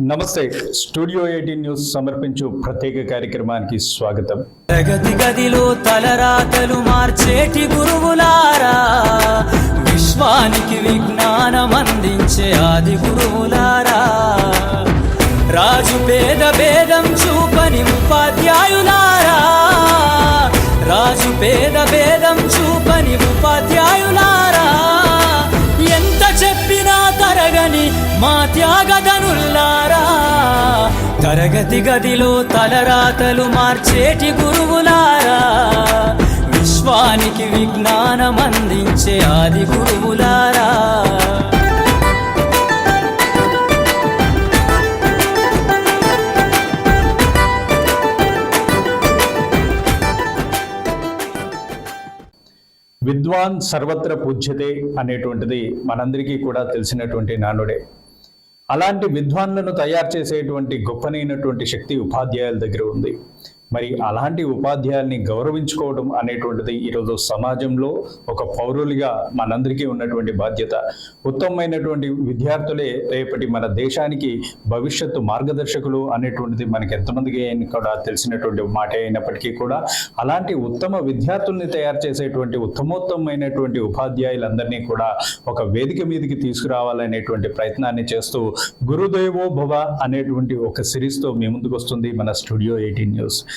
నమస్తే. Studio eighteen news సమర్పించు ప్రత్యేక కార్యక్రమానికి స్వాగతం. ప్రగతి గదిలో తలరాతలు మార్చేటి గురువులారా విశ్వానికి విజ్ఞానం అందించే ఆది గురువులారా. రాజు పేద భేదం చూపని ఉపాధ్యాయులారా రాజు పేద భేదం చూపని ఉపాధ్యాయులారా. ఎంత చెప్పినా తరగని మా త్యాగధనుల్లారా తరగతి గదిలో తలరాతలు మార్చేటి గురువులారా విశ్వానికి విజ్ఞానం అందించే ఆది గురువులారా. విద్వాన్ సర్వత్ర పూజ్యతే అనేటువంటిది మనందరికీ కూడా తెలిసినటువంటి నానుడే. అలాంటి విద్వాన్లను తయారు చేసేటువంటి గొప్పనైనటువంటి శక్తి ఉపాధ్యాయుల దగ్గర ఉంది. మరి అలాంటి ఉపాధ్యాయుల్ని గౌరవించుకోవడం అనేటువంటిది ఈరోజు సమాజంలో ఒక పౌరులుగా మనందరికీ ఉన్నటువంటి బాధ్యత. ఉత్తమమైనటువంటి విద్యార్థులే రేపటి మన దేశానికి భవిష్యత్తు మార్గదర్శకులు అనేటువంటిది మనకి ఎంతమందికి కూడా తెలిసినటువంటి మాట అయినప్పటికీ కూడా అలాంటి ఉత్తమ విద్యార్థుల్ని తయారు చేసేటువంటి ఉత్తమోత్తమైనటువంటి ఉపాధ్యాయులందరినీ కూడా ఒక వేదిక మీదకి తీసుకురావాలనేటువంటి ప్రయత్నాన్ని చేస్తూ గురుదేవో భవ అనేటువంటి ఒక సిరీస్తో మీ ముందుకు వస్తుంది మన స్టూడియో ఎయిటీన్ న్యూస్.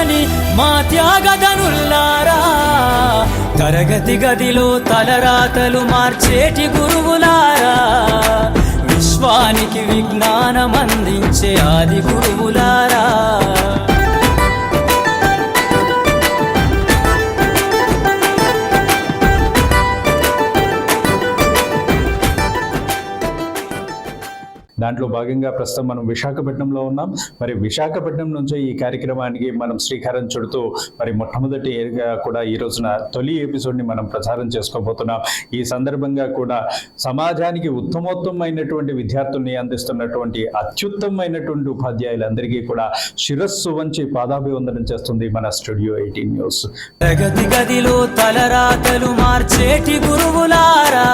తరగని మా త్యాగధనుల్లారా? తరగతి గదిలో తలరాతలు మార్చేటి గురువులారా? విశ్వానికి విజ్ఞానం అందించే ఆది గురువులారా? దాంట్లో భాగంగా ప్రస్తుతం మనం విశాఖపట్నంలో ఉన్నాం. మరి విశాఖపట్నం నుంచి ఈ కార్యక్రమానికి మనం శ్రీకారం చుడుతూ మరి మొట్టమొదటి కూడా ఈ రోజున తొలి ఎపిసోడ్ని మనం ప్రచారం చేసుకోబోతున్నాం. ఈ సందర్భంగా కూడా సమాజానికి ఉత్తమోత్తమైనటువంటి విద్యార్థుల్ని అందిస్తున్నటువంటి అత్యుత్తమైనటువంటి ఉపాధ్యాయులందరికీ కూడా శిరస్సు వంచి పాదాభివందనం చేస్తుంది మన స్టూడియో ఎయిటీన్ న్యూస్. ప్రగతి గదిలో తలరాతలు మార్చేటి గురువులారా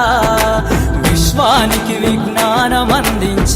విశ్వానికి విజ్ఞానం అందించి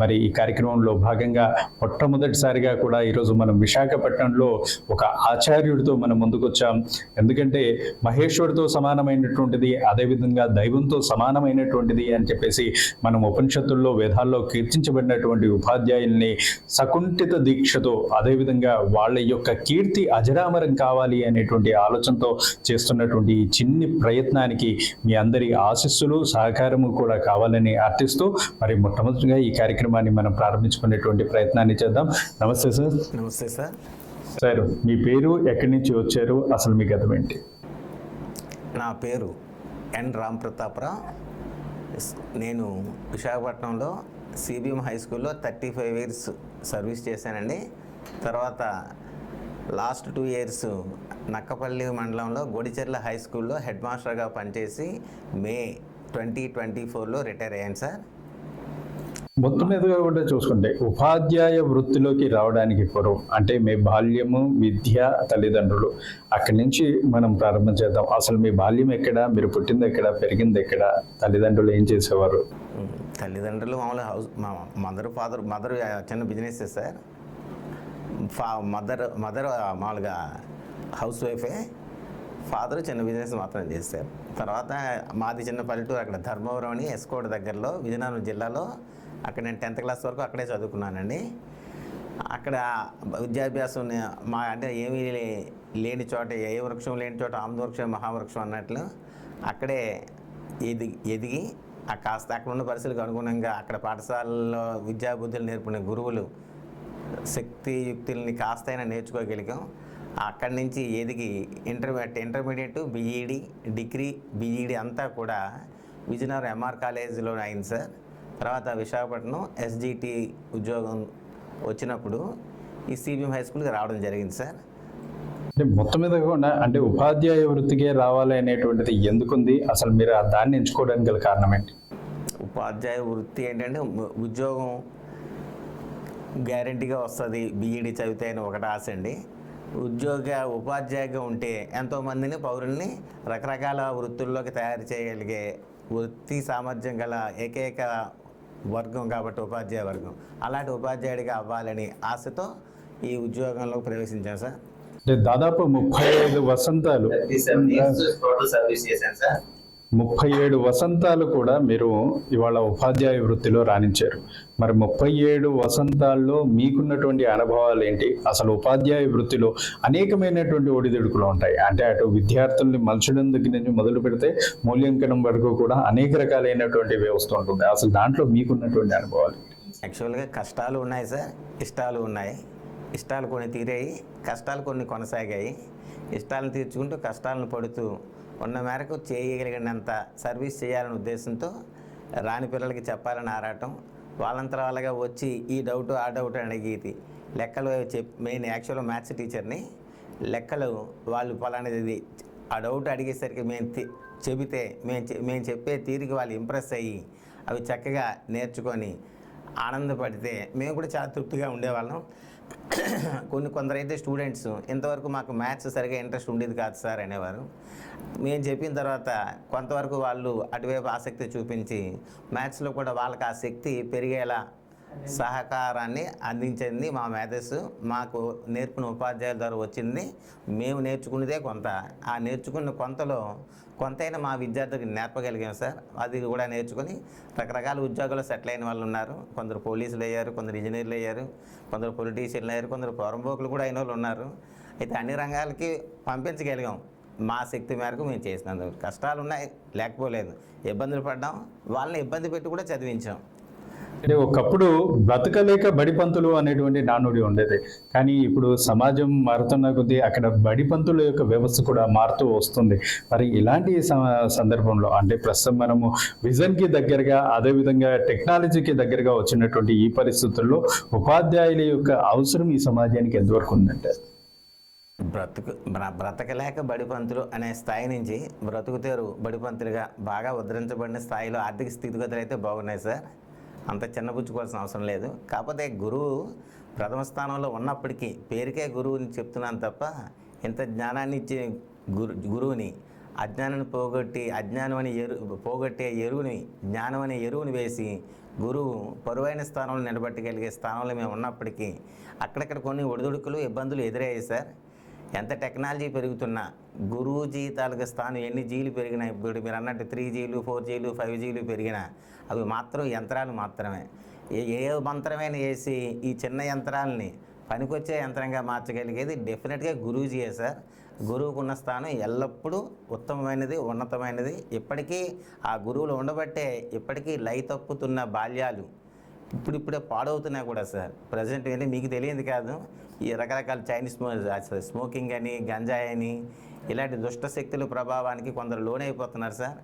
మరి ఈ కార్యక్రమంలో భాగంగా మొట్టమొదటిసారిగా కూడా ఈరోజు మనం విశాఖపట్నంలో ఒక ఆచార్యుడితో మనం ముందుకొచ్చాం. ఎందుకంటే మహేశ్వరుడితో సమానమైనటువంటిది అదేవిధంగా దైవంతో సమానమైనటువంటిది అని చెప్పేసి మనం ఉపనిషత్తుల్లో వేదాల్లో కీర్తించబడినటువంటి ఉపాధ్యాయుల్ని సకుంఠిత దీక్షతో అదేవిధంగా వాళ్ళ యొక్క కీర్తి అజరామరం కావాలి అనేటువంటి ఆలోచనతో చేస్తున్నటువంటి ఈ చిన్ని ప్రయత్నానికి మీ అందరి ఆశీస్సులు సహకారము కూడా కావాలని అర్థిస్తూ మరి మొట్టమొదటిగా ఈ కార్యక్రమాన్ని మనం ప్రారంభించుకునేటువంటి ప్రయత్నాన్ని చేద్దాం. నమస్తే సార్. నమస్తే సార్. సార్ మీ పేరు ఎక్కడి నుంచి వచ్చారు? అసలు మీ గతం ఏంటి? నా పేరు ఎన్ రామ్ ప్రతాప్రావు స్- నేను విశాఖపట్నంలో సిబిఎం హై స్కూల్లో థర్టీ ఫైవ్ ఇయర్స్ సర్వీస్ చేశానండి. తర్వాత లాస్ట్ టూ ఇయర్స్ నక్కపల్లి మండలంలో గొడిచెర్ల హై స్కూల్లో హెడ్ మాస్టర్గా పనిచేసి మే ట్వంటీ ట్వంటీ ఫోర్లో రిటైర్ అయ్యాను సార్. మొత్తం మీదుగా కూడా చూసుకుంటే ఉపాధ్యాయ వృత్తిలోకి రావడానికి పూర్వం అంటే మీ బాల్యము విద్య తల్లిదండ్రులు అక్కడి నుంచి మనం ప్రారంభం చేద్దాం. అసలు మీ బాల్యం ఎక్కడ? మీరు పుట్టింది ఎక్కడ? పెరిగింది ఎక్కడ? తల్లిదండ్రులు ఏం చేసేవారు? తల్లిదండ్రులు మామూలుగా హౌస్ మా మదర్ ఫాదర్ మదర్ చిన్న బిజినెస్ సార్ ఫా మదర్ మదర్ మామూలుగా హౌస్ వైఫే ఫాదర్ చిన్న బిజినెస్ మాత్రం చేశారు తర్వాత మాది చిన్న పల్లెటూరు అక్కడ ధర్మవరం అని ఎస్కోట్ దగ్గరలో విజయనగరం జిల్లాలో అక్కడ నేను టెన్త్ క్లాస్ వరకు అక్కడే చదువుకున్నానండి. అక్కడ విద్యాభ్యాసం మా అంటే ఏమీ లేని చోట ఏ వృక్షం లేని చోట ఆమ్దవృక్షం మహావృక్షం అన్నట్లు అక్కడే ఎదిగి ఎదిగి ఆ కాస్త అక్కడ ఉన్న పరిస్థితులకు అనుగుణంగా అక్కడ పాఠశాలలో విద్యాబుద్ధులు నేర్పిన గురువులు శక్తి యుక్తుల్ని కాస్తైనా నేర్చుకోగలిగాం. అక్కడి నుంచి ఎదిగి intermediate intermediate BEd degree BEd అంతా కూడా విజయనగరం ఎంఆర్ కాలేజీలో అయింది సార్. తర్వాత విశాఖపట్నం ఎస్జిటి ఉద్యోగం వచ్చినప్పుడు ఈ సిబిఎం హై స్కూల్కి రావడం జరిగింది సార్. అంటే మొత్తం మీద కూడా అంటే ఉపాధ్యాయ వృత్తికే రావాలి అనేటువంటిది ఎందుకుంది? అసలు మీరు ఆ దాన్ని ఎంచుకోవడానికి గల కారణం ఏంటి? ఉపాధ్యాయ వృత్తి ఏంటంటే ఉద్యోగం గ్యారంటీగా వస్తుంది. బీఈడి చదివితే అని ఒకటి ఆశ అండి. ఉద్యోగ ఉపాధ్యాయుగా ఉంటే ఎంతోమందిని పౌరుల్ని రకరకాల వృత్తుల్లోకి తయారు చేయగలిగే వృత్తి సామర్థ్యం గల ఏకైక వర్గం కాబట్టి ఉపాధ్యాయ వర్గం. అలాంటి ఉపాధ్యాయుడిగా అవ్వాలని ఆశతో ఈ ఉద్యోగంలో ప్రవేశించాను సార్. అంటే దాదాపు ముప్పై ఐదు వసంతాలు టోటల్ సర్వీస్ చేశాను సార్ ముప్పై ఏడు వసంతాలు కూడా మీరు ఇవాళ ఉపాధ్యాయ వృత్తిలో రాణించారు. మరి ముప్పై ఏడు వసంతాల్లో మీకున్నటువంటి అనుభవాలు ఏంటి? అసలు ఉపాధ్యాయ వృత్తిలో అనేకమైనటువంటి ఒడిదుడుకులు ఉంటాయి. అంటే అటు విద్యార్థుల్ని మలచడం దగ్గర నుంచి మొదలు పెడితే మూల్యాంకనం వరకు కూడా అనేక రకాలైనటువంటి వ్యవస్థ ఉంటుంది. అసలు దాంట్లో మీకున్నటువంటి అనుభవాలు యాక్చువల్గా కష్టాలు ఉన్నాయి సార్. ఇష్టాలు ఉన్నాయి. ఇష్టాలు కొన్ని తీరాయి. కష్టాలు కొన్ని కొనసాగాయి. ఇష్టాలను తీర్చుకుంటూ కష్టాలను పడుతూ ఉన్న మేరకు చేయగలిగినంత సర్వీస్ చేయాలనే ఉద్దేశంతో రాని పిల్లలకి చెప్పాలని ఆరాటం. వాళ్ళంతర వాళ్ళగా వచ్చి ఈ డౌట్ ఆ డౌట్ అడిగేది. లెక్కలు చెప్ మెయిన్ యాక్చువల్గా మ్యాథ్స్ టీచర్ని లెక్కలు వాళ్ళు పలానది ఆ డౌట్ అడిగేసరికి మేము చెబితే మేము చె- మేము చెప్పే తీరికి వాళ్ళు ఇంప్రెస్ అయ్యి అవి చక్కగా నేర్చుకొని ఆనందపడితే మేము కూడా చాలా తృప్తిగా ఉండేవాళ్ళం. కొన్ని కొందరైతే స్టూడెంట్స్ ఇంతవరకు మాకు మ్యాథ్స్ సరిగా ఇంట్రెస్ట్ ఉండేది కాదు సార్ అనేవారు. మేము చెప్పిన తర్వాత కొంతవరకు వాళ్ళు అటువైపు ఆసక్తి చూపించి మ్యాథ్స్లో కూడా వాళ్ళకి ఆ శక్తి పెరిగేలా సహకారాన్ని అందించింది మా మేధస్సు. మాకు నేర్పిన ఉపాధ్యాయుల ద్వారా వచ్చింది. మేము నేర్చుకున్నదే కొంత. ఆ నేర్చుకున్న కొంతలో కొంతైనా మా విద్యార్థులకు నేర్పగలిగాం సార్. అది కూడా నేర్చుకొని రకరకాల ఉద్యోగాలు సెటిల్ అయిన వాళ్ళు ఉన్నారు. కొందరు పోలీసులు అయ్యారు కొందరు ఇంజనీర్లు అయ్యారు కొందరు పొలిటీషియన్లు అయ్యారు కొందరు పొరంబోకులు కూడా అయిన వాళ్ళు ఉన్నారు. అయితే అన్ని రంగాలకి పంపించగలిగాం. మా శక్తి మేరకు మేము చేసినందుకు. కష్టాలు ఉన్నాయి లేకపోలేదు. ఇబ్బందులు పడ్డాం. వాళ్ళని ఇబ్బంది పెట్టి కూడా చదివించాం. అంటే ఒకప్పుడు బ్రతకలేక బడిపంతులు అనేటువంటి నానుడి ఉండేది. కానీ ఇప్పుడు సమాజం మారుతున్న కొద్దీ అక్కడ బడిపంతుల యొక్క వ్యవస్థ కూడా మారుతూ వస్తుంది. మరి ఇలాంటి స- సందర్భంలో అంటే ప్రస్తుతం మనము విజన్కి దగ్గరగా అదేవిధంగా టెక్నాలజీకి దగ్గరగా వచ్చినటువంటి ఈ పరిస్థితుల్లో ఉపాధ్యాయుల యొక్క అవసరం ఈ సమాజానికి ఎంతవరకు ఉందంటే? బ్రతుకు బ్రతకలేక బడిపంతులు అనే స్థాయి నుంచి బ్రతుకుతేరు బడిపంతులుగా బాగా ఉద్ధరించబడిన స్థాయిలో ఆర్థిక స్థితిగతులు అయితే బాగున్నాయి సార్. అంత చిన్నపుచ్చుకోవాల్సిన అవసరం లేదు. కాకపోతే గురువు ప్రథమ స్థానంలో ఉన్నప్పటికీ పేరుకే గురువుని చెప్తున్నాను తప్ప ఇంత జ్ఞానాన్ని ఇచ్చే గురు గురువుని అజ్ఞానాన్ని పోగొట్టి అజ్ఞానం అనే ఎరు పోగొట్టే ఎరువుని జ్ఞానం అనే ఎరువుని వేసి గురువు పరువైన స్థానంలో నిలబెట్టగలిగే స్థానంలో మేము ఉన్నప్పటికీ అక్కడక్కడ కొన్ని ఒడిదుడుకులు ఇబ్బందులు ఎదురయ్యాయి సార్. ఎంత టెక్నాలజీ పెరుగుతున్నా గురువు జీతాలకు స్థానం ఎన్ని జీలు పెరిగినా ఇప్పుడు మీరు అన్నట్టు త్రీ జీలు ఫోర్ జీలు ఫైవ్ జీలు పెరిగినా అవి మాత్రం యంత్రాలు మాత్రమే. ఏ మంత్రమైన వేసి ఈ చిన్న యంత్రాలని పనికొచ్చే యంత్రంగా మార్చగలిగేది డెఫినెట్గా గురూజీయే సార్. గురువుకు ఉన్న స్థానం ఎల్లప్పుడూ ఉత్తమమైనది ఉన్నతమైనది. ఇప్పటికీ ఆ గురువులు ఉండబట్టే ఇప్పటికీ లై తప్పుతున్న బాల్యాలు ఇప్పుడిప్పుడే పాడవుతున్నాయి కూడా సార్. ప్రజెంట్ అంటే మీకు తెలియదు కాదు. ఈ రకరకాల చైనీస్ స్మోకింగ్ అని గంజాయి అని ఇలాంటి దుష్ట శక్తుల ప్రభావానికి కొందరు లోనైపోతున్నారు సార్.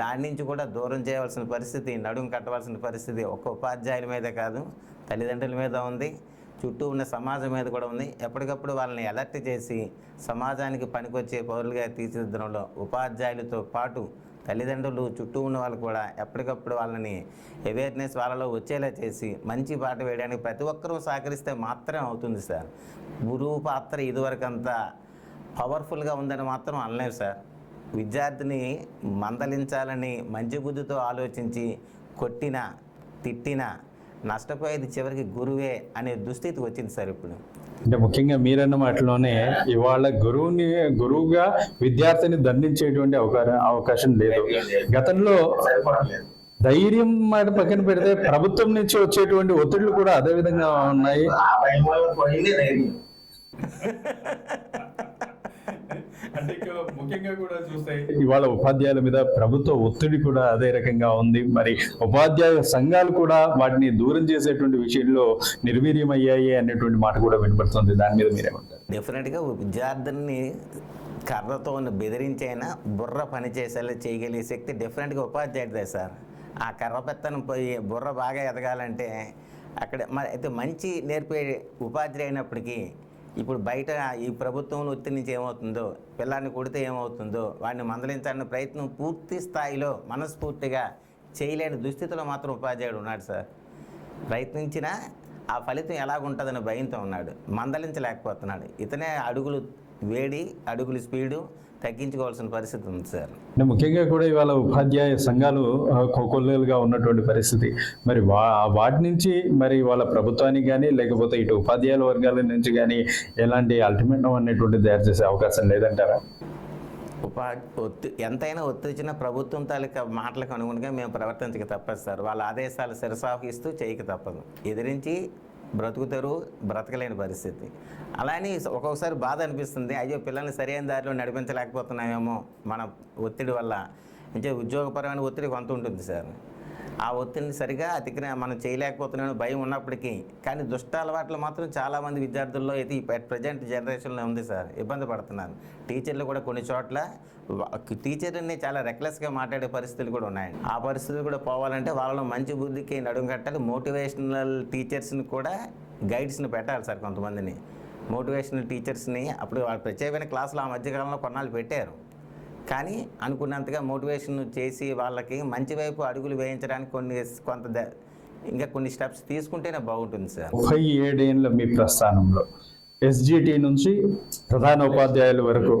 దాని నుంచి కూడా దూరం చేయవలసిన పరిస్థితి నడుము కట్టవలసిన పరిస్థితి ఒక్క ఉపాధ్యాయుల మీదే కాదు తల్లిదండ్రుల మీద ఉంది. చుట్టూ ఉన్న సమాజం మీద కూడా ఉంది. ఎప్పటికప్పుడు వాళ్ళని అలర్ట్ చేసి సమాజానికి పనికొచ్చే పౌరులుగా తీర్చిదిద్దడంలో ఉపాధ్యాయులతో పాటు తల్లిదండ్రులు చుట్టూ ఉన్న వాళ్ళు కూడా ఎప్పటికప్పుడు వాళ్ళని అవేర్నెస్ వాళ్ళలో వచ్చేలా చేసి మంచి పాట వేయడానికి ప్రతి ఒక్కరూ సహకరిస్తే మాత్రం అవుతుంది సార్. గురువు పాత్ర ఇదివరకు అంత పవర్ఫుల్గా ఉందని మాత్రం అనలేము సార్. విద్యార్థిని మందలించాలని మంచి బుద్ధితో ఆలోచించి కొట్టినా తిట్టినా నష్టపోయేది చివరికి గురువే అనే దుస్థితి వచ్చింది సార్ ఇప్పుడు. అంటే ముఖ్యంగా మీరన్న మాటలోనే ఇవాళ గురువుని గురువుగా విద్యార్థిని దండించేటువంటి అవకాశం అవకాశం లేదు. గతంలో ధైర్యం మాట పక్కన పెడితే ప్రభుత్వం నుంచి వచ్చేటువంటి ఒత్తిళ్ళు కూడా అదే విధంగా ఉన్నాయి. అంటే ఇక ముఖ్యంగా కూడా చూస్తే ఇవాళ ఉపాధ్యాయుల మీద ప్రభుత్వ ఒత్తిడి కూడా అదే రకంగా ఉంది. మరి ఉపాధ్యాయ సంఘాలు కూడా వాటిని దూరం చేసేటువంటి విషయంలో నిర్వీర్యమయ్యాయి అనేటువంటి మాట కూడా వినపడుతుంది. దాని మీద మీరేమంటారు? డెఫినెట్గా విద్యార్థుల్ని కర్రతో బెదిరించైనా బుర్ర పని చేసేలా చేయగలిగే శక్తి డెఫినెట్గా ఉపాధ్యాయుడిదే సార్. ఆ కర్ర పెత్తనం పోయి బుర్ర బాగా ఎదగాలంటే అక్కడ మరి అయితే మంచి నేర్పే ఉపాధ్యాయుడు అయినప్పటికీ ఇప్పుడు బయట ఈ ప్రభుత్వం ఒత్తిడి నుంచి ఏమవుతుందో పిల్లాన్ని కొడితే ఏమవుతుందో వాడిని మందలించాలనే ప్రయత్నం పూర్తి స్థాయిలో మనస్ఫూర్తిగా చేయలేని దుస్థితిలో మాత్రం ఉపాధ్యాయుడు ఉన్నాడు సార్. ప్రయత్నించినా ఆ ఫలితం ఎలాగుంటుందని భయంతో ఉన్నాడు. మందలించలేకపోతున్నాడు. ఇతనే అడుగులు వేడి అడుగులు స్పీడు తగ్గించుకోవాల్సిన పరిస్థితి ఉంది సార్. అంటే ముఖ్యంగా కూడా ఇవాళ ఉపాధ్యాయ సంఘాలు ఆ, కోకొల్లలుగా ఉన్నటువంటి పరిస్థితి. మరి వా వాటి నుంచి మరి వాళ్ళ ప్రభుత్వానికి కానీ లేకపోతే ఇటు ఉపాధ్యాయుల వర్గాల నుంచి కానీ ఎలాంటి అల్టిమేటం అనేటువంటి తయారు చేసే అవకాశం లేదంటారా? ఉపా ఒత్తి ఎంతైనా ఒత్తిడిచిన ప్రభుత్వం తాలూకా మాటలకు అనుగుణంగా మేము ప్రవర్తించక తప్పదు సార్. వాళ్ళ ఆదేశాలు శిరసాహిస్తూ చేయక తప్పదు. ఎదిరించి బ్రతుకుతారు బ్రతకలేని పరిస్థితి. అలానే ఒక్కొక్కసారి బాధ అనిపిస్తుంది. అయ్యో పిల్లల్ని సరైన దారిలో నడిపించలేకపోతున్నామేమో మన ఒత్తిడి వల్ల. అంటే ఉద్యోగపరమైన ఒత్తిడి కొంత ఉంటుంది సార్. ఆ ఒత్తిడిని సరిగా అతికిన మనం చేయలేకపోతున్నామని భయం ఉన్నప్పటికీ కానీ దుష్ట అలవాట్లు మాత్రం చాలామంది విద్యార్థుల్లో అయితే ఈ ప్రజెంట్ జనరేషన్లో ఉంది సార్. ఇబ్బంది పడుతున్నారు. టీచర్లు కూడా కొన్ని చోట్ల టీచర్ని చాలా రెక్లెస్గా మాట్లాడే పరిస్థితులు కూడా ఉన్నాయి. ఆ పరిస్థితులు కూడా పోవాలంటే వాళ్ళలో మంచి బుద్ధికి నడుము కట్టాలి మోటివేషనల్ టీచర్స్ని కూడా గైడ్స్ని పెట్టాలి సార్ కొంతమందిని. మోటివేషనల్ టీచర్స్ని అప్పుడు వాళ్ళు ప్రత్యేకమైన క్లాసులు ఆ మధ్యకాలంలో కొన్నాళ్ళు పెట్టారు. కానీ అనుకున్నంతగా మోటివేషన్ చేసి వాళ్ళకి మంచి వైపు అడుగులు వేయించడానికి కొన్ని కొంత ద- ఇంకా కొన్ని స్టెప్స్ తీసుకుంటేనే బాగుంటుంది సార్. ముప్పై ఏడేళ్ళ మీ ప్రస్థానంలో ఎస్జిటి నుంచి ప్రధాన ఉపాధ్యాయుల వరకు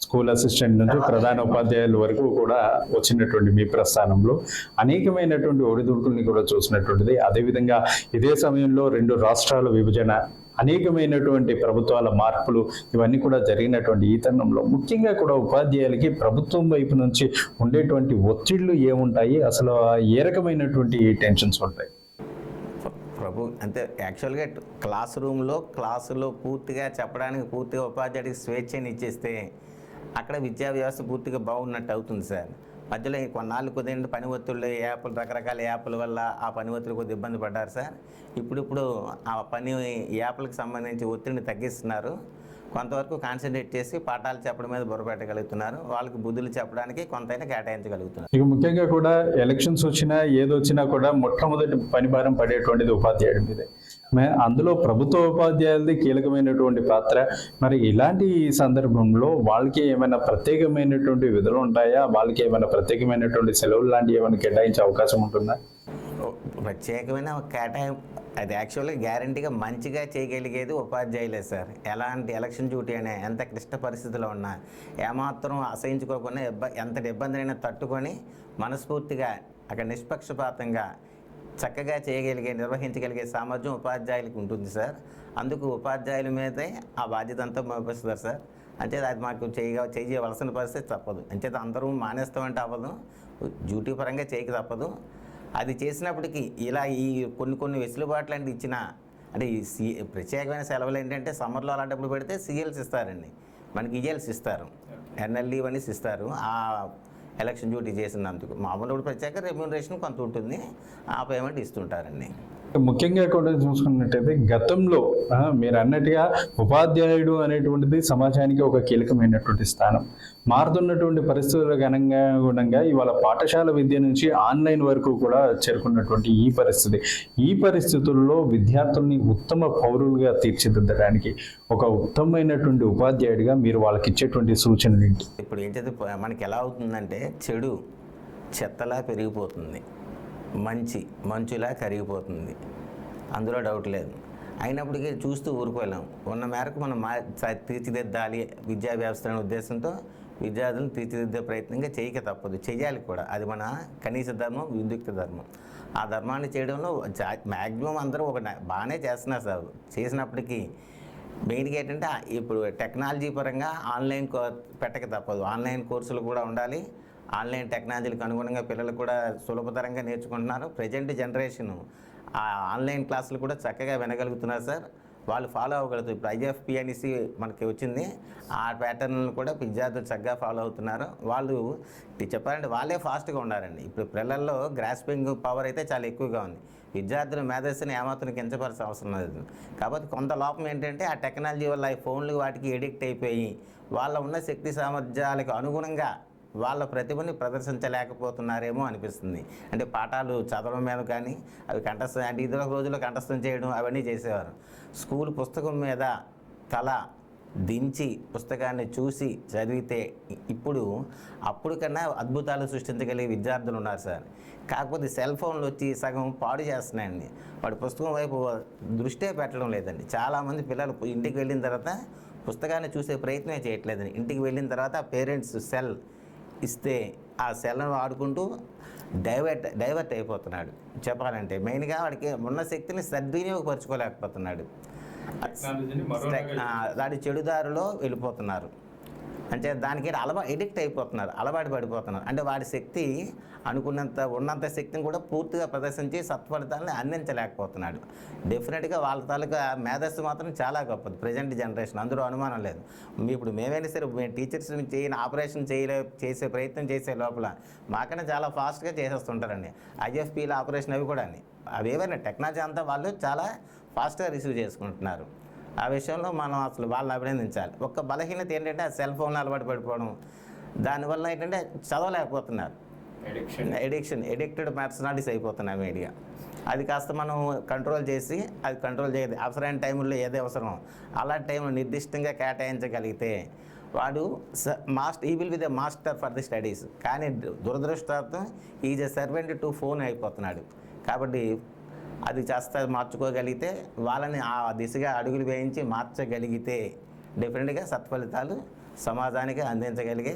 స్కూల్ అసిస్టెంట్ నుంచి ప్రధాన ఉపాధ్యాయుల వరకు కూడా వచ్చినటువంటి మీ ప్రస్థానంలో అనేకమైనటువంటి ఒడిదుడుకుల్ని కూడా చూసినటువంటిది. అదేవిధంగా ఇదే సమయంలో రెండు రాష్ట్రాల విభజన అనేకమైనటువంటి ప్రభుత్వాల మార్పులు ఇవన్నీ కూడా జరిగినటువంటి ఈ తరుణంలో ముఖ్యంగా కూడా ఉపాధ్యాయులకి ప్రభుత్వం వైపు నుంచి ఉండేటువంటి ఒత్తిళ్ళు ఏముంటాయి? అసలు ఏ రకమైనటువంటి టెన్షన్స్ ఉంటాయి? ప్రభు అంటే యాక్చువల్గా క్లాస్ రూమ్లో క్లాసులో పూర్తిగా చెప్పడానికి పూర్తిగా ఉపాధ్యాయుడికి స్వేచ్ఛని ఇచ్చేస్తే అక్కడ విద్యా వ్యవస్థ పూర్తిగా బాగున్నట్టు అవుతుంది సార్. మధ్యలో కొన్నాళ్ళు కొద్దిగా పని ఒత్తిళ్ళు యాప్లు రకరకాల యాప్ల వల్ల ఆ పని ఒత్తిడి కొద్దిగా ఇబ్బంది పడ్డారు సార్. ఇప్పుడిప్పుడు ఆ పని యాప్లకు సంబంధించి ఒత్తిడిని తగ్గిస్తున్నారు. కొంతవరకు కాన్సన్ట్రేట్ చేసి పాఠాలు చెప్పడం మీద బుర్రపెట్టగలుగుతున్నారు. వాళ్ళకి బుద్ధులు చెప్పడానికి కొంతైనా కేటాయించగలుగుతున్నారు. ఇక ముఖ్యంగా కూడా ఎలక్షన్స్ వచ్చినా ఏదొచ్చినా కూడా మొట్టమొదటి పనిభారం పడేటువంటిది ఉపాధ్యాయుడి మీదే. అందులో ప్రభుత్వ ఉపాధ్యాయులది కీలకమైనటువంటి పాత్ర. మరి ఇలాంటి సందర్భంలో వాళ్ళకి ఏమైనా ప్రత్యేకమైనటువంటి విధులు ఉంటాయా? వాళ్ళకి ఏమైనా ప్రత్యేకమైనటువంటి సెలవులు లాంటివి ఏమైనా కేటాయించే అవకాశం ఉంటుందా? ప్రత్యేకమైన కేటాయి అది యాక్చువల్గా గ్యారంటీగా మంచిగా చేయగలిగేది ఉపాధ్యాయులే సార్. ఎలాంటి ఎలక్షన్ డ్యూటీ అనే ఎంత క్లిష్ట పరిస్థితిలో ఉన్నా ఏమాత్రం అసహించుకోకుండా ఇబ్బ ఎంతటి ఇబ్బందినైనా తట్టుకొని మనస్ఫూర్తిగా అక్కడ నిష్పక్షపాతంగా చక్కగా చేయగలిగే నిర్వహించగలిగే సామర్థ్యం ఉపాధ్యాయులకు ఉంటుంది సార్. అందుకు ఉపాధ్యాయుల మీదే ఆ బాధ్యత అంతా మోపిస్తారు సార్. అంటే అది మాకు చేయగా చేయవలసిన పరిస్థితి తప్పదు. అంచేత అందరూ మానేస్తామంటే అవ్వదు. డ్యూటీ పరంగా చేయక తప్పదు. అది చేసినప్పటికీ ఇలా ఈ కొన్ని కొన్ని వెసులుబాట్లు అంటే ఇచ్చిన అంటే ఈ సి ప్రత్యేకమైన సెలవులు ఏంటంటే సమ్మర్లో అలాంటప్పుడు పెడితే సిఎల్స్ ఇస్తారండి. మనకి ఈఎల్స్ ఇస్తారు. ఎన్ఎల్ లీవ్ అనేసి ఇస్తారు. ఆ ఎలక్షన్ డ్యూటీ చేసినందుకు మామూలు ప్రత్యేక రెమ్యూనరేషన్ కొంత ఉంటుంది. ఆ పేమెంట్ ఇస్తుంటారండి. ముఖ్యంగా కూడా చూసుకున్నట్టయితే గతంలో మీరు అన్నట్టుగా ఉపాధ్యాయుడు అనేటువంటిది సమాజానికి ఒక కీలకమైనటువంటి స్థానం. మారుతున్నటువంటి పరిస్థితులకు అనుగుణంగా ఇవాళ పాఠశాల విద్య నుంచి ఆన్లైన్ వరకు కూడా చేరుకున్నటువంటి ఈ పరిస్థితి. ఈ పరిస్థితుల్లో విద్యార్థుల్ని ఉత్తమ పౌరులుగా తీర్చిదిద్దడానికి ఒక ఉత్తమమైనటువంటి ఉపాధ్యాయుడిగా మీరు వాళ్ళకి ఇచ్చేటువంటి సూచనలు ఏంటి? ఇప్పుడు ఏంటంటే మనకి ఎలా అవుతుందంటే చెడు చెత్తలా పెరిగిపోతుంది. మంచి మంచులా కరిగిపోతుంది. అందులో డౌట్ లేదు. అయినప్పటికీ చూస్తూ ఊరుకోలేం. ఉన్న మేరకు మనం మా తీర్చిదిద్దాలి విద్యా వ్యవస్థ అనే ఉద్దేశంతో విద్యార్థులను తీర్చిదిద్దే ప్రయత్నంగా చేయక తప్పదు. చేయాలి కూడా. అది మన కనీస ధర్మం విద్యుక్త ధర్మం. ఆ ధర్మాన్ని చేయడంలో మ్యాక్సిమం అందరూ ఒక బాగానే చేస్తున్నారు సార్. చేసినప్పటికీ మెయిన్గా ఏంటంటే ఇప్పుడు టెక్నాలజీ పరంగా ఆన్లైన్ కో పెట్టక తప్పదు. ఆన్లైన్ కోర్సులు కూడా ఉండాలి. ఆన్లైన్ టెక్నాలజీలకు అనుగుణంగా పిల్లలు కూడా సులభతరంగా నేర్చుకుంటున్నారు. ప్రజెంట్ జనరేషన్ ఆ ఆన్లైన్ క్లాసులు కూడా చక్కగా వినగలుగుతున్నారు సార్. వాళ్ళు ఫాలో అవ్వగలుగుతారు. ఇప్పుడు ఐఎఫ్పి అనేసి మనకి వచ్చింది. ఆ ప్యాటర్న్లు కూడా విద్యార్థులు చక్కగా ఫాలో అవుతున్నారు. వాళ్ళు చెప్పాలంటే వాళ్ళే ఫాస్ట్గా ఉన్నారండి ఇప్పుడు పిల్లల్లో గ్రాస్పింగ్ పవర్ అయితే చాలా ఎక్కువగా ఉంది. విద్యార్థుల మేధస్సుని ఏమాత్రం కించపరచే అవసరం లేదు. కాబట్టి కొంత లోపం ఏంటంటే ఆ టెక్నాలజీ వల్ల ఈ ఫోన్లు వాటికి ఎడిక్ట్ అయిపోయి వాళ్ళ ఉన్న శక్తి సామర్థ్యాలకు అనుగుణంగా వాళ్ళ ప్రతిభని ప్రదర్శించలేకపోతున్నారేమో అనిపిస్తుంది. అంటే పాఠాలు చదవడం మీద కానీ అవి కంఠస్థం అంటే ఇదివరకు రోజుల్లో కంఠస్థం చేయడం అవన్నీ చేసేవారు. స్కూల్ పుస్తకం మీద తల దించి పుస్తకాన్ని చూసి చదివితే ఇప్పుడు అప్పుడు కన్నా అద్భుతాలు సృష్టించగలిగే విద్యార్థులు ఉన్నారు సార్. కాకపోతే సెల్ ఫోన్లు వచ్చి సగం పాడు చేస్తున్నాయండి. వాడి పుస్తకం వైపు దృష్టే పెట్టడం లేదండి. చాలామంది పిల్లలు ఇంటికి వెళ్ళిన తర్వాత పుస్తకాన్ని చూసే ప్రయత్నమే చేయట్లేదండి. ఇంటికి వెళ్ళిన తర్వాత పేరెంట్స్ సెల్ ఇస్తే ఆ సెల్ను వాడుకుంటూ డైవర్ట్ డైవర్ట్ అయిపోతున్నాడు. చెప్పాలంటే మెయిన్గా వాడికి ఉన్న శక్తిని సద్వినియోగపరచుకోలేకపోతున్నాడు. వాడి చెడుదారిలో వెళ్ళిపోతున్నారు. అంటే దానికి అలవా ఎడిక్ట్ అయిపోతున్నారు అలవాటు పడిపోతున్నారు. అంటే వాడి శక్తి అనుకున్నంత ఉన్నంత శక్తిని కూడా పూర్తిగా ప్రదర్శించి సత్ఫలితాలను అందించలేకపోతున్నాడు. డెఫినెట్గా వాళ్ళ తాలూకా మేధస్సు మాత్రం చాలా గొప్పది ప్రజెంట్ జనరేషన్ అందులో అనుమానం లేదు. ఇప్పుడు మేమైనా సరే మేము టీచర్స్ చేయని ఆపరేషన్ చేయలే చేసే ప్రయత్నం చేసే లోపల మాకన్నా చాలా ఫాస్ట్గా చేసేస్తుంటారండి. ఐఎఫ్పీల ఆపరేషన్ అవి కూడా అవి ఏవైనా టెక్నాలజీ అంతా వాళ్ళు చాలా ఫాస్ట్గా రిసీవ్ చేసుకుంటున్నారు. ఆ విషయంలో మనం అసలు వాళ్ళని అభినందించాలి. ఒక్క బలహీనత ఏంటంటే ఆ సెల్ ఫోన్ అలవాటు పడిపోవడం. దానివల్ల ఏంటంటే చదవలేకపోతున్నారు. ఎడిక్షన్ ఎడిక్టెడ్ పర్సనాలిటీస్ అయిపోతున్నాయి మీడియా అది కాస్త మనం కంట్రోల్ చేసి అది కంట్రోల్ చేయదు. అవసరమైన టైంలో ఏది అవసరం అలాంటి టైంలో నిర్దిష్టంగా కేటాయించగలిగితే వాడు మాస్టర్ ఈ will be the master for the studies కానీ దురదృష్టార్థం is a servant to phone అయిపోతున్నాడు. కాబట్టి అది చేస్తా మార్చుకోగలిగితే వాళ్ళని ఆ దిశగా అడుగులు వేయించి మార్చగలిగితే డెఫినెట్గా సత్ఫలితాలు సమాజానికి అందించగలిగే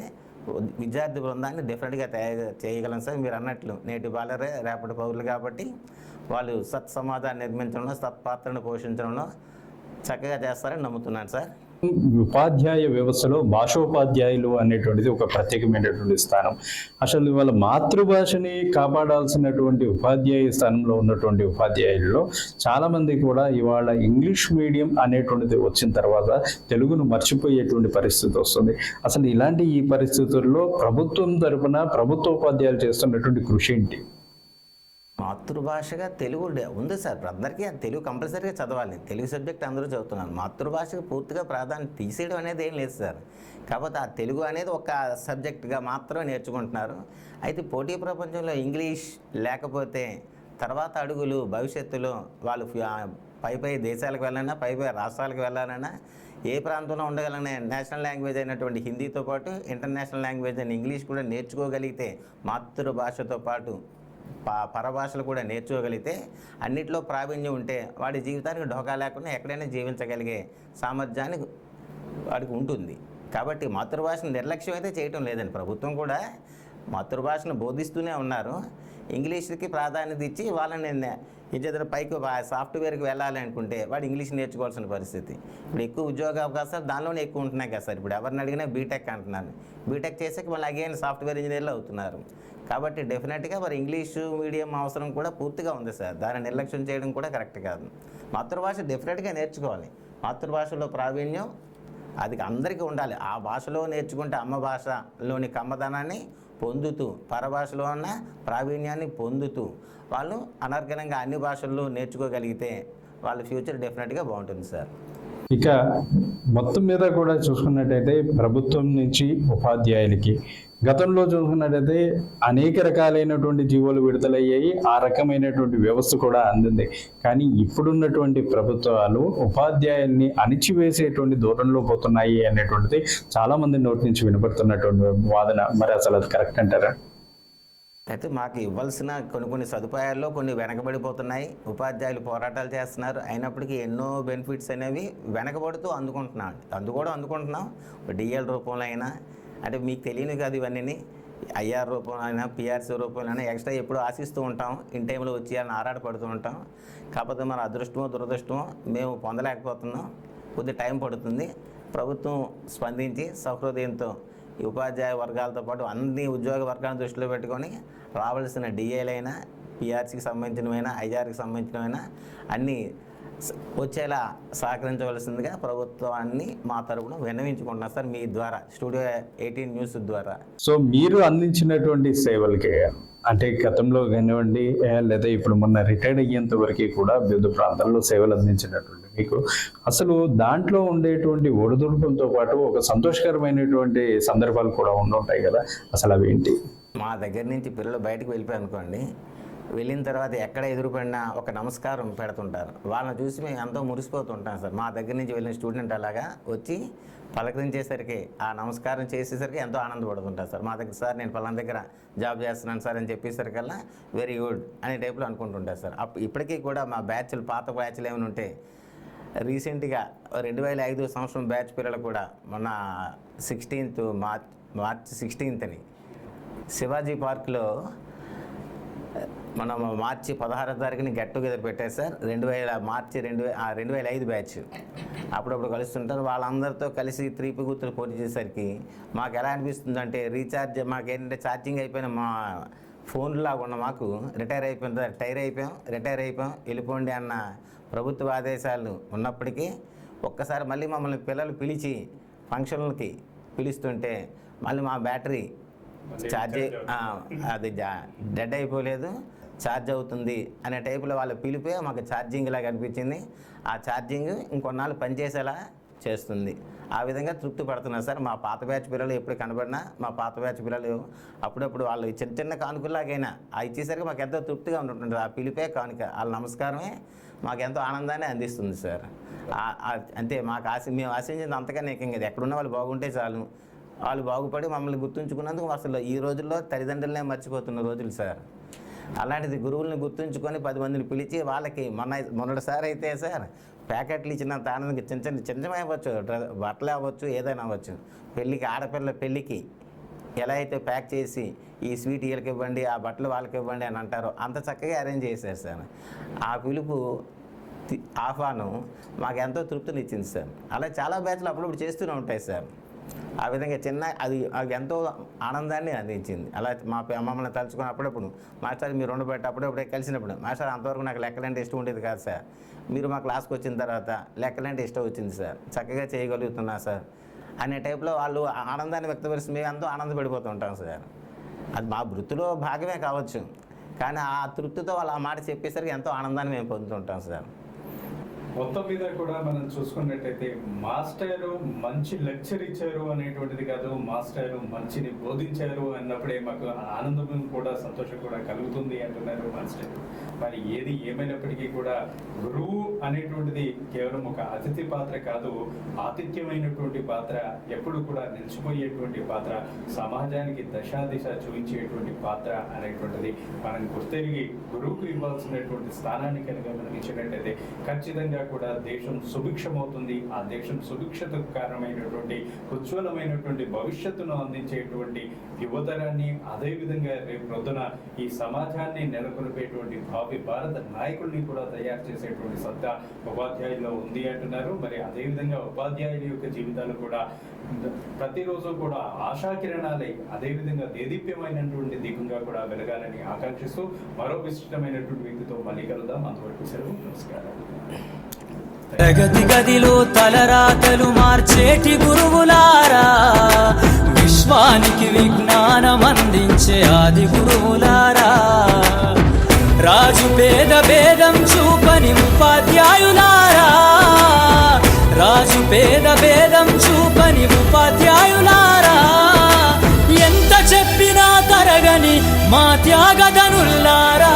విద్యార్థి బృందాన్ని డెఫినెట్గా తయారు చేయగలం సార్. మీరు అన్నట్లు నేటి బాలరే రేపటి పౌరులు కాబట్టి వాళ్ళు సత్ సమాజాన్ని నిర్మించడంలో సత్పాత్రను పోషించడంలో చక్కగా చేస్తారని నమ్ముతున్నాను సార్. ఉపాధ్యాయ వ్యవస్థలో భాషోపాధ్యాయులు అనేటువంటిది ఒక ప్రత్యేకమైనటువంటి స్థానం. అసలు వాళ్ళ మాతృభాషని కాపాడాల్సినటువంటి ఉపాధ్యాయ స్థానంలో ఉన్నటువంటి ఉపాధ్యాయుల్లో చాలామంది కూడా ఇవాళ ఇంగ్లీష్ మీడియం అనేటువంటిది వచ్చిన తర్వాత తెలుగును మర్చిపోయేటువంటి పరిస్థితి వస్తుంది. అసలు ఇలాంటి ఈ పరిస్థితుల్లో ప్రభుత్వం తరపున ప్రభుత్వ ఉపాధ్యాయులు చేస్తున్నటువంటి కృషి ఏంటి? మాతృభాషగా తెలుగు ఉంది సార్. అందరికీ తెలుగు కంపల్సరీగా చదవాలి. తెలుగు సబ్జెక్ట్ అందరూ చదువుతున్నారు. మాతృభాషకు పూర్తిగా ప్రాధాన్యత తీసేయడం అనేది ఏం లేదు సార్. కాకపోతే ఆ తెలుగు అనేది ఒక సబ్జెక్ట్గా మాత్రమే నేర్చుకుంటున్నారు. అయితే పోటీ ప్రపంచంలో ఇంగ్లీష్ లేకపోతే తర్వాత అడుగులు భవిష్యత్తులో వాళ్ళు పై పై దేశాలకు వెళ్ళాలన్నా పై పై రాష్ట్రాలకు వెళ్ళాలన్నా ఏ ప్రాంతంలో ఉండగలనే నేషనల్ లాంగ్వేజ్ అయినటువంటి హిందీతో పాటు ఇంటర్నేషనల్ లాంగ్వేజ్ అయిన ఇంగ్లీష్ కూడా నేర్చుకోగలిగితే మాతృభాషతో పాటు పరభాషలు కూడా నేర్చుకోగలిగితే అన్నిట్లో ప్రావీణ్యం ఉంటే వాడి జీవితానికి ఢోకా లేకుండా ఎక్కడైనా జీవించగలిగే సామర్థ్యాన్ని వాడికి ఉంటుంది. కాబట్టి మాతృభాషను నిర్లక్ష్యం అయితే చేయటం లేదండి. ప్రభుత్వం కూడా మాతృభాషను బోధిస్తూనే ఉన్నారు. ఇంగ్లీష్కి ప్రాధాన్యత ఇచ్చి వాళ్ళని ఇంకేదైనా పైకి సాఫ్ట్వేర్కి వెళ్ళాలి అనుకుంటే వాడు ఇంగ్లీష్ నేర్చుకోవాల్సిన పరిస్థితి. ఇప్పుడు ఎక్కువ ఉద్యోగ అవకాశాలు దానిలోనే ఎక్కువ ఉంటున్నాయి కదా సార్. ఇప్పుడు ఎవరిని అడిగినా బీటెక్ అంటున్నాను బీటెక్ చేసాక మళ్ళీ అగైన్ సాఫ్ట్వేర్ ఇంజనీర్లు అవుతున్నారు. కాబట్టి డెఫినెట్గా మరి ఇంగ్లీషు మీడియం అవసరం కూడా పూర్తిగా ఉంది సార్. దాన్ని నిర్లక్ష్యం చేయడం కూడా కరెక్ట్ కాదు. మాతృభాష డెఫినెట్గా నేర్చుకోవాలి. మాతృభాషలో ప్రావీణ్యం అది అందరికీ ఉండాలి. ఆ భాషలో నేర్చుకుంటే అమ్మ భాషలోని కమ్మదనాన్ని పొందుతూ పరభాషలో ఉన్న ప్రావీణ్యాన్ని పొందుతూ వాళ్ళు అనర్గణంగా అన్ని భాషల్లో నేర్చుకోగలిగితే వాళ్ళ ఫ్యూచర్ డెఫినెట్గా బాగుంటుంది సార్. ఇక మొత్తం మీద కూడా చూసుకున్నట్టయితే ప్రభుత్వం నుంచి ఉపాధ్యాయులకి గతంలో చూసుకున్నట్టయితే అనేక రకాలైనటువంటి జీవోలు విడుదలయ్యాయి ఆ రకమైనటువంటి వ్యవస్థ కూడా అందింది. కానీ ఇప్పుడున్నటువంటి ప్రభుత్వాలు ఉపాధ్యాయుల్ని అణిచివేసేటువంటి దూరంలో పోతున్నాయి అనేటువంటిది చాలామంది నోటి నుంచి వినపడుతున్నటువంటి వాదన. మరి అసలు అది కరెక్ట్ అంటారా? అయితే మాకు ఇవ్వాల్సిన కొన్ని కొన్ని సదుపాయాల్లో కొన్ని వెనకబడిపోతున్నాయి. ఉపాధ్యాయులు పోరాటాలు చేస్తున్నారు. అయినప్పటికీ ఎన్నో బెనిఫిట్స్ అనేవి వెనకబడుతూ అందుకుంటున్నాం. అందుకోవడం అందుకుంటున్నాం. డిఎల్ రూపంలో అయినా అంటే మీకు తెలియని కాదు ఇవన్నీ ఐఆర్ రూపంలో అయినా పిఆర్సీ రూపంలో అయినా ఎక్స్ట్రా ఎప్పుడు ఆశిస్తూ ఉంటాం. ఇన్ టైంలో వచ్చేయాలని ఆరాటపడుతూ ఉంటాం. కాకపోతే మన అదృష్టమో దురదృష్టమో మేము పొందలేకపోతున్నాం. కొద్ది టైం పడుతుంది. ప్రభుత్వం స్పందించి సహృదయంతో ఈ ఉపాధ్యాయ వర్గాలతో పాటు అన్ని ఉద్యోగ వర్గాలను దృష్టిలో పెట్టుకొని రావాల్సిన డిఏలైనా పిఆర్సీకి సంబంధించినవైనా ఐఆర్కి సంబంధించినవైనా అన్నీ వచ్చేలా సహకరించవలసిందిగా ప్రభుత్వాన్ని మా తరపున విన్నవించుకుంటున్నాం సార్ మీ ద్వారా స్టూడియో ఎయిటీన్ న్యూస్ ద్వారా. సో మీరు అందించినటువంటి సేవలకి అంటే గతంలో కానివ్వండి లేదా ఇప్పుడు మొన్న రిటైర్డ్ అయ్యేంత వరకు కూడా వివిధ ప్రాంతాల్లో సేవలు అందించినటువంటి మీకు. అసలు దాంట్లో ఉండేటువంటి ఒడిదుడుకులతో పాటు ఒక సంతోషకరమైనటువంటి సందర్భాలు కూడా ఉండుంటాయి కదా. అసలు అవి ఏంటి? మా దగ్గర నుంచి పిల్లలు బయటకు వెళ్ళిపోయి అనుకోండి. వెళ్ళిన తర్వాత ఎక్కడ ఎదురుపడినా ఒక నమస్కారం పెడుతుంటారు. వాళ్ళని చూసి మేము ఎంతో మురిసిపోతుంటాం సార్. మా దగ్గర నుంచి వెళ్ళిన స్టూడెంట్ అలాగా వచ్చి పలకరించేసరికి ఆ నమస్కారం చేసేసరికి ఎంతో ఆనందపడుతుంటారు సార్. మా దగ్గర సార్ నేను పలానా దగ్గర జాబ్ చేస్తున్నాను సార్ అని చెప్పేసరికల్లా వెరీ గుడ్ అనే టైప్లో అనుకుంటుంటారు సార్. అప్పుడు ఇప్పటికీ కూడా మా బ్యాచ్లు పాత బ్యాచ్లు ఏమైనా ఉంటే రీసెంట్గా రెండు వేల ఐదు సంవత్సరం బ్యాచ్ పిల్లలు కూడా మొన్న సిక్స్టీన్త్ మార్చ్ మార్చ్ సిక్స్టీన్త్ని శివాజీ పార్క్లో మనం మార్చి పదహారో తారీఖుని గెట్ టుగెదర్ పెట్టారు సార్. రెండు వేల మార్చి రెండు రెండు వేల ఐదు బ్యాచ్. అప్పుడప్పుడు కలుస్తుంటారు. వాళ్ళందరితో కలిసి త్రీపి గుర్తులు పోటీ చేసేసరికి మాకు ఎలా అనిపిస్తుంది అంటే రీఛార్జ్ మాకేంటంటే ఛార్జింగ్ అయిపోయిన మా ఫోన్లాగా ఉన్న మాకు రిటైర్ అయిపోయింది టైర్ అయిపోయాం రిటైర్ అయిపోయాం వెళ్ళిపోండి అన్న ప్రభుత్వ ఆదేశాలు ఉన్నప్పటికీ ఒక్కసారి మళ్ళీ మమ్మల్ని పిల్లలు పిలిచి ఫంక్షన్లకి పిలుస్తుంటే మళ్ళీ మా బ్యాటరీ ఛార్జ్ అది డెడ్ అయిపోలేదు ఛార్జ్ అవుతుంది అనే టైపులో వాళ్ళ పిలిపే మాకు ఛార్జింగ్ లాగా అనిపించింది. ఆ ఛార్జింగ్ ఇంకొన్నాళ్ళు పనిచేసేలా చేస్తుంది. ఆ విధంగా తృప్తి పడుతున్నారు సార్. మా పాత బ్యాచ్ పిల్లలు ఎప్పుడు కనబడినా మా పాత బ్యాచ్ పిల్లలు అప్పుడప్పుడు వాళ్ళు చిన్న చిన్న కానుకలాగైనా ఆ ఇచ్చేసరికి మాకు ఎంతో తృప్తిగా ఉంటుంటుంది ఆ పిలిపే కానుక వాళ్ళ నమస్కారమే మాకెంతో ఆనందాన్ని అందిస్తుంది సార్. అంతే మాకు ఆశ మేము ఆశించింది అంతకన్నా ఇంకా ఎక్కడున్న వాళ్ళు బాగుంటే చాలు. వాళ్ళు బాగుపడి మమ్మల్ని గుర్తుంచుకున్నందుకు అసలు ఈ రోజుల్లో తల్లిదండ్రులనే మర్చిపోతున్న రోజులు సార్. అలాంటిది గురువుల్ని గుర్తుంచుకొని పది మందిని పిలిచి వాళ్ళకి మొన్న మొన్నటిసారి అయితే సార్ ప్యాకెట్లు ఇచ్చినంత ఆనందంగా చిన్న చిన్న చిన్నమే అవ్వచ్చు బట్టలే బట్టలు అవ్వచ్చు ఏదైనా అవ్వచ్చు. పెళ్ళికి ఆడపిల్ల పెళ్ళికి ఎలా అయితే ప్యాక్ చేసి ఈ స్వీట్ వీళ్ళకి ఇవ్వండి ఆ బట్టలు వాళ్ళకి ఇవ్వండి అని అంటారో అంత చక్కగా అరేంజ్ చేశారు సార్. ఆ పిలుపు ఆహ్వానం మాకు ఎంతో తృప్తినిచ్చింది సార్. అలా చాలా బ్యాచ్లు అప్పుడప్పుడు చేస్తూనే ఉంటాయి సార్. ఆ విధంగా చిన్న అది అది ఎంతో ఆనందాన్ని అందించింది అలా మా మమ్మల్ని తలుచుకుని అప్పుడప్పుడు మాస్టర్ మీరు రెండు పెట్టి అప్పుడప్పుడే కలిసినప్పుడు మాస్టర్ అంతవరకు నాకు లెక్కలంటే ఇష్టం ఉండేది కాదు సార్. మీరు మా క్లాస్కి వచ్చిన తర్వాత లెక్కలంటే ఇష్టం వచ్చింది సార్. చక్కగా చేయగలుగుతున్నా సార్. అనే టైప్లో వాళ్ళు ఆనందాన్ని వ్యక్తపరిచి మేము ఎంతో ఆనందపడిపోతూ ఉంటాం సార్. అది మా వృత్తిలో భాగమే కావచ్చు. కానీ ఆ తృప్తితో వాళ్ళు ఆ మాట చెప్పేసరికి ఎంతో ఆనందాన్ని మేము పొందుతుంటాం సార్. మొత్తం మీద కూడా మనం చూసుకున్నట్టయితే మాస్టర్ మంచి లెక్చర్ ఇచ్చారు అనేటువంటిది కాదు మాస్టర్ మంచిని బోధించారు అన్నప్పుడే మాకు ఆనందం కూడా సంతోషం కూడా కలుగుతుంది అంటున్నారు మాస్టర్. మరి ఏది ఏమైనప్పటికీ కూడా గురువు అనేటువంటిది కేవలం ఒక అతిథి పాత్ర కాదు ఆతిథ్యమైనటువంటి పాత్ర ఎప్పుడు కూడా నిలిచిపోయేటువంటి పాత్ర సమాజానికి దశా దిశ చూపించేటువంటి పాత్ర అనేటువంటిది. మనం గుర్తెరిగి గురువుకు ఇవ్వాల్సినటువంటి స్థానాన్ని కనుక మనం ఇచ్చినట్టయితే ఖచ్చితంగా కూడా దేశం సుభిక్షమవుతుంది. ఆ దేశం సుభిక్షతకు కారణమైనటువంటి ఉజ్వలమైనటువంటి భవిష్యత్తును అందించేటువంటి యువతరాన్ని అదేవిధంగా రేపు ప్రొద్దున ఈ సమాజాన్ని నెలకొల్పేటువంటి భావ భారత నాయకుల్ని కూడా తయారు చేసేటువంటి సత్తా ఉపాధ్యాయుల్లో ఉంది అంటున్నారు. మరి అదేవిధంగా ఉపాధ్యాయుల యొక్క జీవితాలు కూడా ప్రతిరోజు కూడా ఆశాకిరణాలై అదేవిధంగా దేదీప్యమైనటువంటి దీపంగా కూడా వెలగాలని ఆకాంక్షిస్తూ మరో విశిష్టమైనటువంటి వ్యక్తితో మళ్ళీ కలుద్దాం. అంతవరకు సెలవు. నమస్కారం. ప్రగతి గదిలో తలరాతలు మార్చేటి గురువులారా విశ్వానికి విజ్ఞానం అందించే ఆది గురువులారా. రాజు పేద భేదం చూపని ఉపాధ్యాయులారా. రాజు పేద భేదం చూపని ఉపాధ్యాయులారా. ఎంత చెప్పినా తరగని మా త్యాగదనుల్లారా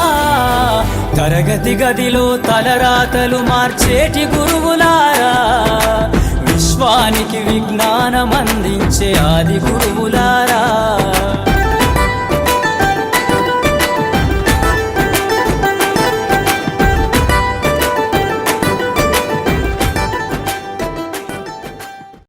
తరగతి గదిలో తలరాతలు మార్చేటి గురువులారా. విశ్వానికి విజ్ఞానం అందించే ఆది గురువులారా.